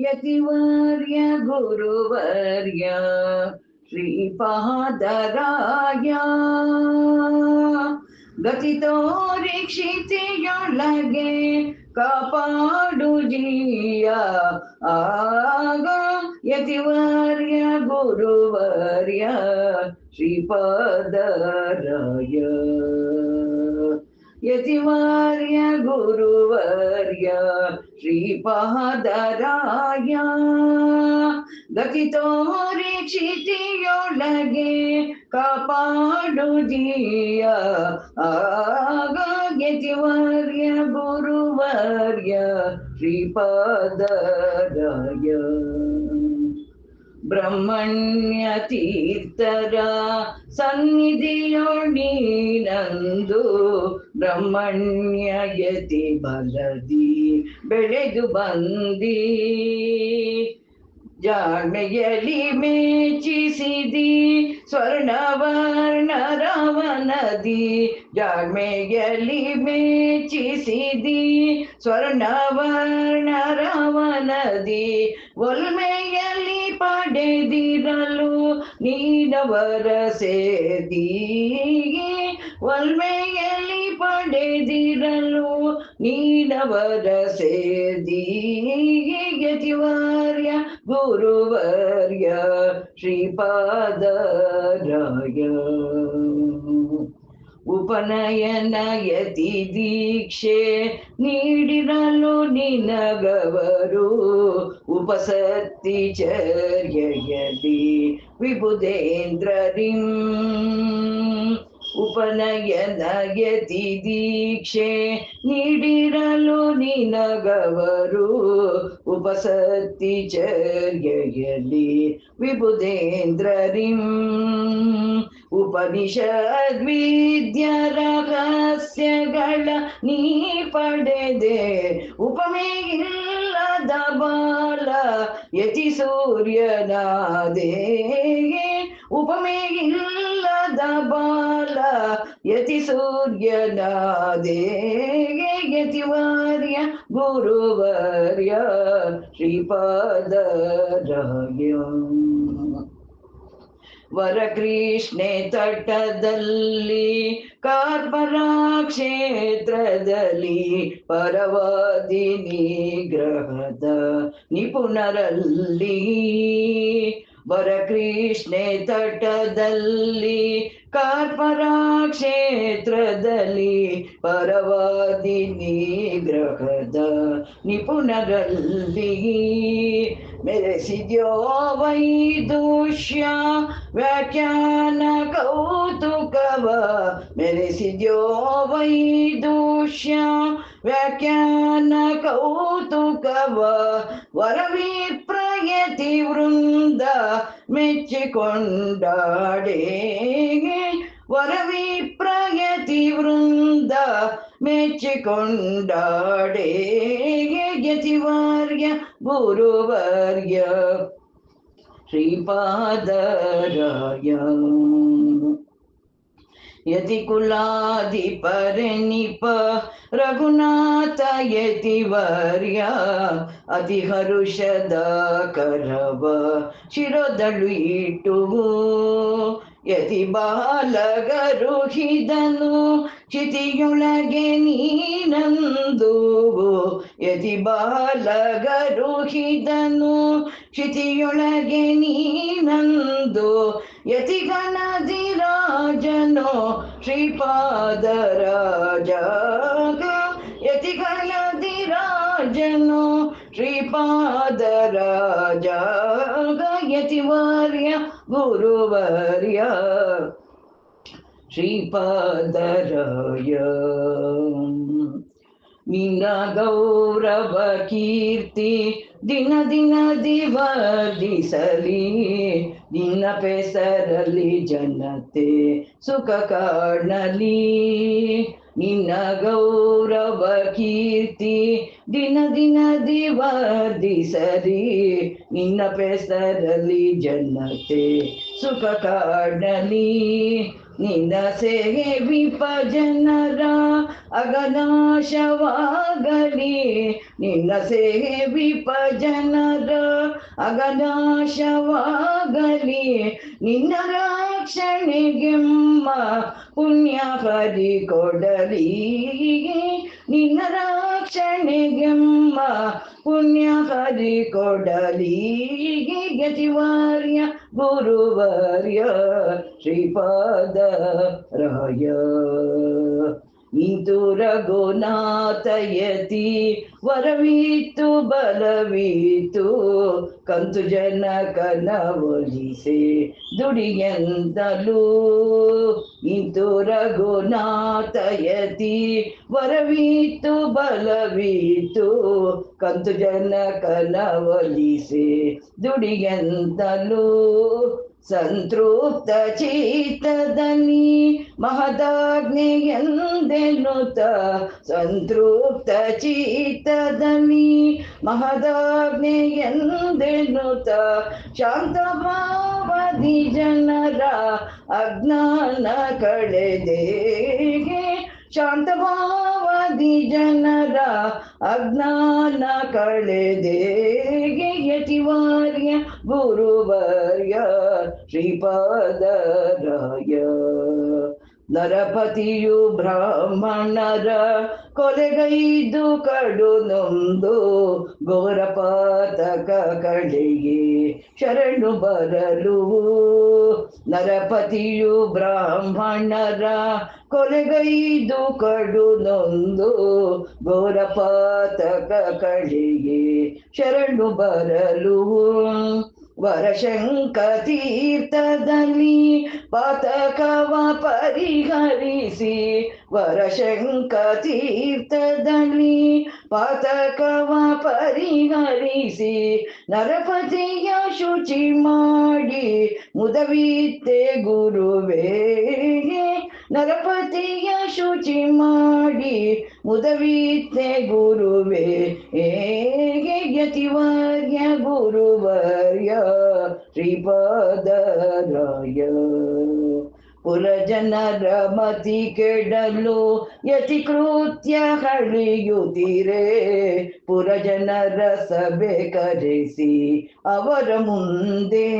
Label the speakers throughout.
Speaker 1: ಯತಿವರ್ಯ ಗುರುವರ್ಯ ಶ್ರೀಪಾದರಾಯ ಗತಿ ತೋರಿ ಕ್ಷಿತಿಯೊಳಗೆ ಕಾಪಾಡು ಜೀಯ ಆಗ ಯತಿವರ್ಯ ಗುರುವರ್ಯ ಶ್ರೀಪಾದರಾಯ यतिवार्य गुरुवर्य श्रीपादराय गतितो ऋक्षितियोलगे कपाडुजीय यतिवार्य गुरुवर्य श्रीपादराय ಯತಿವರ್ಯ ಗುರುವರ್ಯ ಶ್ರೀಪಾದರಾಯ ಬ್ರಹ್ಮಣ್ಯ ತೀರ್ಥರ ಸನ್ನಿಧಿಯೊಳೀನಂದು ಬ್ರಹ್ಮಣ್ಯ ಯತಿ ಬಲದಿ ಬೆಳೆದು ಬಂದಿ ಜಾಣ್ಮೆಯಲಿ ಮೇಚಿಸಿದಿ ಸ್ವರ್ಣವರ್ಣ ರವನದಿ ಜಾಣ್ಮೆಯಲಿ ಮೇಚಿಸಿದಿ ಸ್ವರ್ಣವರ್ಣ ರವನದಿ ಒಲ್ಮೆಯಲ್ಲಿ ಪಡೆದಿರಲು ನೀನವರ ಸೇದಿ ಒಲ್ಮೆಯಲ್ಲಿ ಪಡೆದಿರಲು ನೀನವರ ಸೇದಿ ಯತಿವಾರ್ಯ ಗುರುವರ್ಯ ಶ್ರೀಪಾದರಾಯ. ಉಪನಯನ ಯತಿ ದೀಕ್ಷೆ ನೀಡಿರಲು ನಿನಗವರು ಉಪಸತ್ತಿ ಚರ್ಯಯದಿ ವಿಬುಧೇಂದ್ರರಿಂ ಉಪನಯನ ಯತಿ ದೀಕ್ಷೆ ನೀಡಿರಲು ನಿನಗವರು ಉಪಸತ್ತಿ ಚರ್ಯಯಲಿ ವಿಬುಧೇಂದ್ರರಿಂ ಉಪನಿಷದ್ ವಿದ್ಯ ರಹಸ್ಯಗಳ ನೀ ಪಡೆದೆ. ಉಪಮೆ ಬಾಲ ಯತಿ ಸೂರ್ಯನಾದೇ ಉಪಮೆ ಇಲ್ಲದ ಬಾಲ ಯತಿ ಸೂರ್ಯನಾದೇ ಯತಿವಾರ್ಯ ಗುರುವರ್ಯ ಶ್ರೀಪಾದರಾಯ ವರಕೃಷ್ಣೆ ತಟದಲ್ಲಿ ಕಾರ್ಪರಾ ಕ್ಷೇತ್ರದಲ್ಲಿ ಪರವಾದಿನಿ ಗ್ರಹದ ನಿಪುಣರಲ್ಲಿ. ವರಕೃಷ್ಣೆ ತಟದಲ್ಲಿ ಕಾರ್ಪರಾ ಕ್ಷೇತ್ರದಲ್ಲಿ ಪರವಾದಿನಿ ಗ್ರಹದ ನಿಪುಣರಲ್ಲಿ. ಮೆರೆಸಿದ್ಯೋ ವೈದುಷ್ಯ ವ್ಯಾಖ್ಯಾನ ಕೌತುಕವ ಮೆರೆಸಿದ್ಯೋ ವೈದುಷ್ಯ ವ್ಯಾಖ್ಯಾನ ಕೌತುಕವ ವರವಿಪ್ರಯತಿ ವೃಂದ ಮೆಚ್ಚಿಕೊಂಡಾಡೇ ವರವಿಪ್ರಯತಿ ವೃಂದ ಮೆಚ್ಚಿಕೊಂಡಾಡೇ ಯತಿ ಕುಲಾಧಿಪರೆನಿಪ ರಘುನಾಥ ಯತಿವರ್ಯ. ಅತಿ ಹರುಷದ ಕರವ ಶಿರೋದಳು ಇಟ್ಟುವು ಯತಿ ಬಾಲಗರುಹಿದನು ಚಿತಿಯೊಳಗೆ ನೀನಂದು ಯತಿ ಬಾಲಗರುಹಿದನು ಚಿತಿಯೊಳಗೆ ನೀನಂದು ಯತಿ ಗಣದಿರಾಜನೋ ಶ್ರೀಪಾದರಾಜ ಯತಿ ಗಣದಿರಾಜನೋ ಶ್ರೀಪಾದರಾಜ ಯತಿವಾರ್ಯ ಗುರುವರ್ಯ ಶ್ರೀಪಾದರಾಯ ನಿನ್ನ ಗೌರವ ಕೀರ್ತಿ ದಿನ ದಿನ ದಿವರ್ಧಿಸಲಿ ನಿನ್ನ ಪೆಸರಲ್ಲಿ ಜನತೆ ಸುಖ ಕಾಣಲಿ. ನಿನ್ನ ಗೌರವ ಕೀರ್ತಿ ದಿನ ದಿನ ವರ್ಧಿಸರಿ ನಿನ್ನ ಪೆಸರಲ್ಲಿ ಜನತೆ ಸುಖ ಕಾಡಲಿ ನಿನ್ನ ಸೇವಿಪ ಜನರ ಅಗನಾಶವಾಗಲಿ. ನಿನ್ನ ಸೇವಿಪ ಜನರ ಅಗನಾಶವಾಗಲಿ. ನಿನ್ನ ರಕ್ಷಣೆಗೆಮ್ಮ ಪುಣ್ಯ ಹರಿ ಕೊಡಲಿ. ನಿನ್ನ ರಕ್ಷಣೆಗೆಮ್ಮ ಪುಣ್ಯ ಹರಿ ಕೊಡಲಿ. ಗತಿವಾರ್ಯ ಗುರುವಾರ್ಯ ಶ್ರೀಪಾದ ರಾಯ. ನಿಂತು ರಘುನಾಥಯತಿ ವರವೀತು, ಬಲವೀತು, ಕಂತು ಜನಕನ ಒಲಿಸೆ ದುಡಿಯಂತಲೂ ನಿಂತು ರಘುನಾಥಯತಿ ವರವೀತು, ಬಲವೀತು, ಕಂತು ಜನಕನ ಒಲಿಸಿ ದುಡಿಯಂದಲು. ಸಂತೃಪ್ತ ಚಿತ್ತದಲ್ಲಿ ಮಹದಾಗ್ನೆಯೆಂದೆನ್ನುತ್ತ ಸಂತೃಪ್ತ ಚಿತ್ತದಲ್ಲಿ ಮಹದಾಗ್ನೆಯೆಂದೆನ್ನುತ್ತ ಶಾಂತ ಭಾವದಿ ಜನರ ಅಜ್ಞಾನ ಕಳೆದೇಗೆ ಶಾಂತ ಭಾವದಿ ಜನರ ಅಜ್ಞಾನ ಕಳೆದೇಗೆ ಯತಿವಾರ್ಯ ಗುರುವರ್ಯ ಶ್ರೀಪಾದ ರಾಯ ನರಪತಿಯು ಬ್ರಾಹ್ಮಣರ ಕೊಲೆಗೈದು ಕಡು ನೊಂದು ಘೋರಪಾತಕ ಕಡೆಗೆ ಶರಣು ಬರಲು. ನರಪತಿಯು ಬ್ರಾಹ್ಮಣರ ಕೊಲೆಗೈದು ಕಡು ನೊಂದು ಘೋರಪಾತಕ ಕಡೆಗೆ ಶರಣು ಬರಲು. ವರಶಂಕ ತೀರ್ಥದಲ್ಲಿ ಪಾತಕವ ಪರಿಹರಿಸಿ ವರಶಂಕ ತೀರ್ಥದಲ್ಲಿ ಪಾತಕವ ಪರಿಹರಿಸಿ ನರಪತಿಯ ಶುಚಿ ಮಾಡಿ ಮುದವಿತ್ತೆ ಗುರುವೇಗೆ ನರಪತಿಯ ಶುಚಿ ಮಾಡಿ ಮುದವೀತೆ ಗುರುವೇ. ಹೇಗೆ ಯತಿವರ್ಯ ಗುರುವರ್ಯ ಶ್ರೀಪಾದರಾಯ ಪುರಜನರ ಮತಿ ಕೆಡಲು ಯತಿ ಕೃತ್ಯ ಹಳಿಯುತ್ತಿರೆ ಪುರಜನರ ಸಭೆ ಕರೆಸಿ ಅವರ ಮುಂದೆ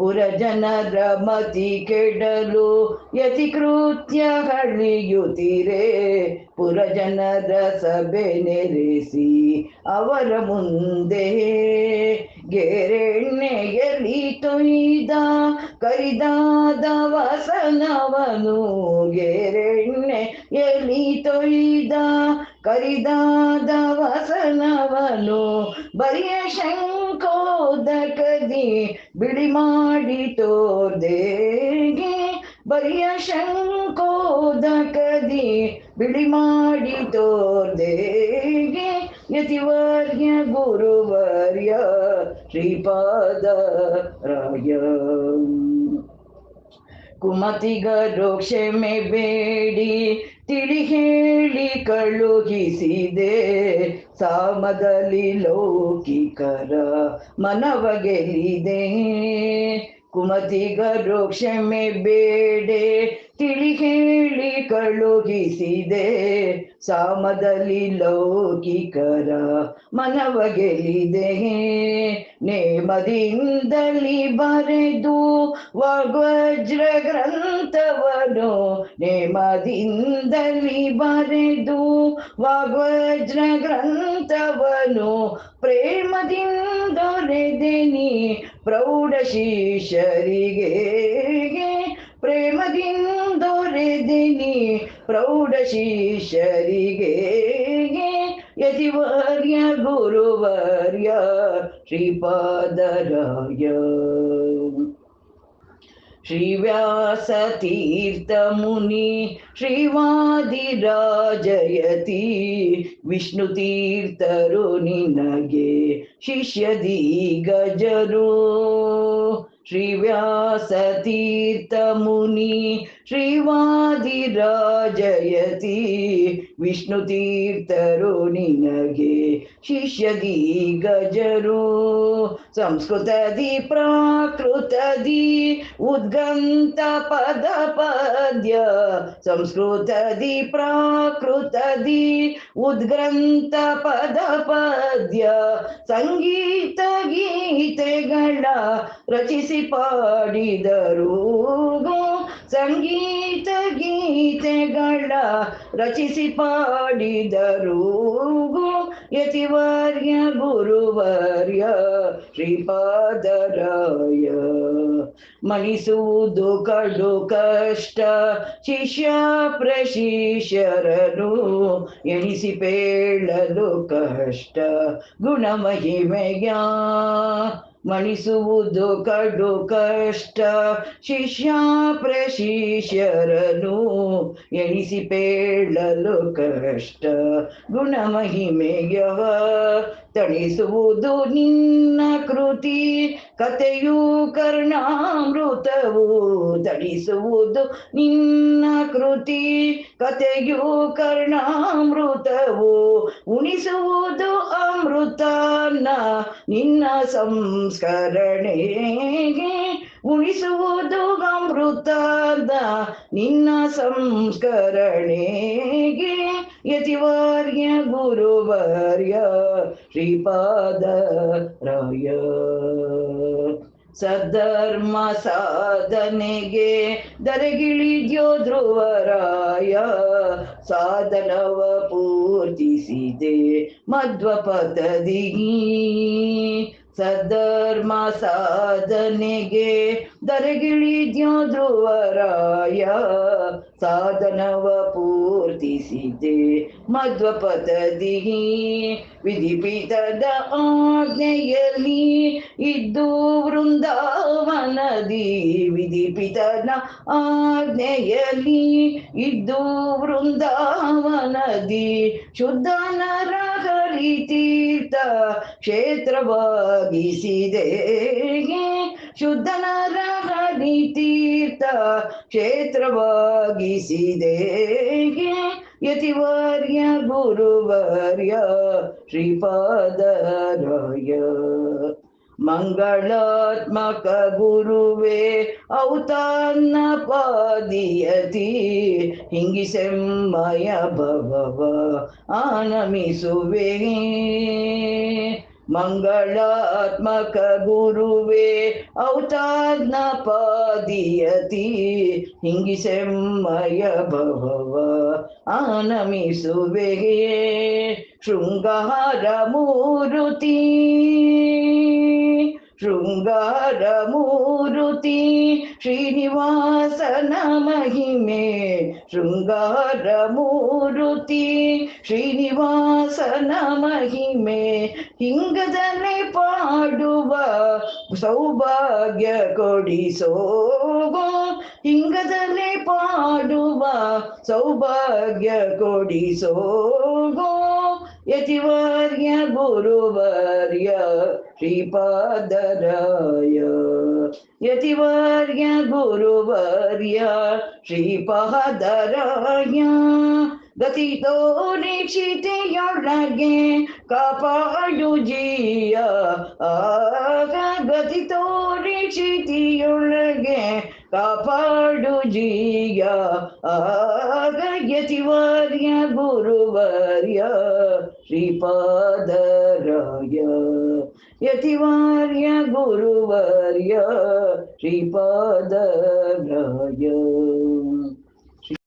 Speaker 1: ಪುರಜನರ ಮತಿ ಕೆಡಲು ಯತಿ ಕೃತ್ಯ ಹಳಿಯುತ್ತಿರೆ ಪುರಜನರ ಸಭೆ ನೆರೆಸಿ ಅವರ ಮುಂದೆ ಗೆರೆಣ್ಣೆಯಲ್ಲಿ ತೊಯ್ದ ಕರಿದಾದ ವಸನವನು. ಗೆರೆಣ್ಣೆಯಲ್ಲಿ ತೊಯ್ದ ಕರಿದಾದ ವಸನವಲೋ ಬರಿಯ ಶಂಕೋದಕದಿ ಬಿಳಿ ಮಾಡಿ ತೋರ್ದೇಗೆ. ಬರಿಯ ಶಂಕೋದಕದಿ ಬಿಳಿ ಮಾಡಿ ತೋರ್ದೇಗೆ. ಯತಿವರ್ಯ ಗುರುವರ್ಯ ಶ್ರೀಪಾದ ರಾಯ. ಕುಮತಿಗರು ಕ್ಷಮೆ ಬೇಡಿ ತಿಳಿ ಹೇಳಿ ಕಳುಹಿಸಿದೆ ಸಾಮದಲ್ಲಿ ಲೌಕಿಕರ ಮನವಗೆಲಿದೆ ಕುಮತಿಗರು ಕ್ಷಮೆ ಬೇಡೆ ತಿಳಿ ಹೇಳಿ ಕಳುಹಿಸಿದೆ ಸಾಮದಲ್ಲಿ ಲೌಕಿಕರ ಮನವ ಗೆಲಿದೆ ನೇಮದಿಂದಲಿ ಬರೆದು ವಜ್ರ ಗ್ರಂಥವನು ನೇಮದಿಂದಲಿ ಬರೆದು ವಜ್ರ ಗ್ರಂಥವನು ಪ್ರೇಮದಿಂದೊರೆದೆನಿ ಪ್ರೌಢ ಶಿಷ್ಯರಿಗೆ ಪ್ರೇಮದಿಂದೊರೆದೆನಿ ಪ್ರೌಢ ಶಿಷ್ಯರಿಗೆ ಯತಿವರ್ಯ ಗುರುವರ್ಯ ಶ್ರೀಪಾದರಾಯ ಶ್ರೀವ್ಯಾಸತೀರ್ಥ ಮುನಿ ಶ್ರೀವಾದಿರಾಜಯತಿ ವಿಷ್ಣು श्रीव्यासतीर्थमुनि श्रीवादिराजयति विष्णुतीर्थरो निनगे शिष्यगी गजरो ಸಂಸ್ಕೃತದಿ ಪ್ರಾಕೃತದಿ ಉದ್ಗಂತ ಪದ ಪದ್ಯ. ಸಂಸ್ಕೃತದಿ ಪ್ರಾಕೃತದಿ ಉದ್ಗ್ರಂಥ ಪದ ಪದ್ಯ. ಸಂಗೀತ ಗೀತೆಗಳ ರಚಿಸಿ ಪಾಡಿದರು. ಸಂಗೀತ ಗೀತೆಗಳ ರಚಿಸಿ ಪಾಡಿದರು. ಯತಿವರ್ಯ ಗುರುವರ್ಯ ಶ್ರೀಪಾದರಾಯ ಮಣಿಸುವುದು ಕಡು ಕಷ್ಟ ಶಿಷ್ಯ ಪ್ರಶಿಷ್ಯರನು ಎಣಿಸಿ ಪೇಳಲು ಕಷ್ಟ ಗುಣಮಹಿಮೆಯ ಮಣಿಸುವುದು ಕಡು ಕಷ್ಟ ಶಿಷ್ಯ ಪ್ರಶಿಷ್ಯರನು ಎಣಿಸಿ ಪೇಳಲು ಕಷ್ಟ ಗುಣಮಹಿಮೆಯ ತಣಿಸುವುದು ನಿನ್ನ ಕೃತಿ. ಕಥೆಯು ಕರ್ಣಾಮೃತವು ತಣಿಸುವುದು ನಿನ್ನ ಕೃತಿ. ಕಥೆಯು ಕರ್ಣಾಮೃತವು ಉಣಿಸುವುದು ಅಮೃತನ. ನಿನ್ನ ಸಂಸ್ಕರಣೆಗೆ ಉಣಿಸುವುದು ಅಮೃತದ ನಿನ್ನ ಸಂಸ್ಕರಣೆಗೆ ಯತಿವರ್ಯ ಗುರುವರ್ಯ ಶ್ರೀಪಾದ ರಾಯ ಸದ್ಧರ್ಮ ಸಾಧನೆಗೆ ದರಗಿಳಿದ್ಯೋ ಧ್ರುವರಾಯ ಸಾಧನವ ಪೂರ್ತಿಸಿದೆ ಮಧ್ವಪಥದಿ ಸದ್ಧರ್ಮ ಸಾಧನೆಗೆ ದರಗಿಳಿದ್ಯೋ ಧ್ರುವರಾಯ ಸಾಧನವ ಪೂರ್ತಿಸಿದೆ. ಮಧ್ವಪಥದಿ ವಿಧಿಪಿತದ ಆಜ್ಞೆಯಲ್ಲಿ ಇದ್ದು ವೃಂದಾವನದಿ ವಿಧಿಪಿತನ ಆಜ್ಞೆಯಲ್ಲಿ ಇದ್ದು ವೃಂದಾವನದಿ ಶುದ್ಧ ನರಹರಿ ತೀರ್ಥ ಕ್ಷೇತ್ರವಾಗಿಸಿದೆ. ಶುದ್ಧ ನರಹರಿ ತೀರ್ಥ ಕ್ಷೇತ್ರವಾಗಿಸಿದೆ ಯತಿವರ್ಯ ಗುರುವರ್ಯ ಶ್ರೀಪಾದರಾಯ. ಮಂಗಳಾತ್ಮಕ ಗುರುವೇ ಔತಾನ್ನ ಪಾದಿಯತಿ ಹಿಂಗಿಸೆಮ್ಮಯ ಭವವ ಆನಮಿಸುವೆ. ಮಂಗಳಾತ್ಮಕ ಗುರುವೇ ಔತಾಜ್ಞ ಪಾದಿಯತಿ ಹಿಂಗಿಸೆಮ್ಮಯ ಭವವ ಆನಮಿಸುವೆ ಶೃಂಗಾರ ಮೂರುತಿ ಶೃಂಗಾರ ಮೂರುತಿ ಶ್ರೀನಿವಾಸನ ಮಹಿಮೆ ಶೃಂಗಾರ ಮೂರುತಿ ಶ್ರೀನಿವಾಸನ ಮಹಿಮೆ ಹಿಂಗದಲ್ಲೇ ಪಾಡುವ ಸೌಭಾಗ್ಯ ಕೊಡಿಸೋಗೋ ಹಿಂಗದಲ್ಲೇ ಪಾಡುವ ಸೌಭಾಗ್ಯ ಕೊಡಿಸೋಗೋ ಯತಿವರ್ಯ ಗುರುವರ್ಯ श्रीपादराय। यतिवर्य गुरुवर्य श्रीपादराय। गतितो निक्षितयोरगे कपायुजीय गतितो निक्षितयोरगे कपाडुजीय यतिवर्य गुरुवर्य श्रीपादराय। ಆಗ ಯತಿವರ್ಯ ಗುರುವರ್ಯ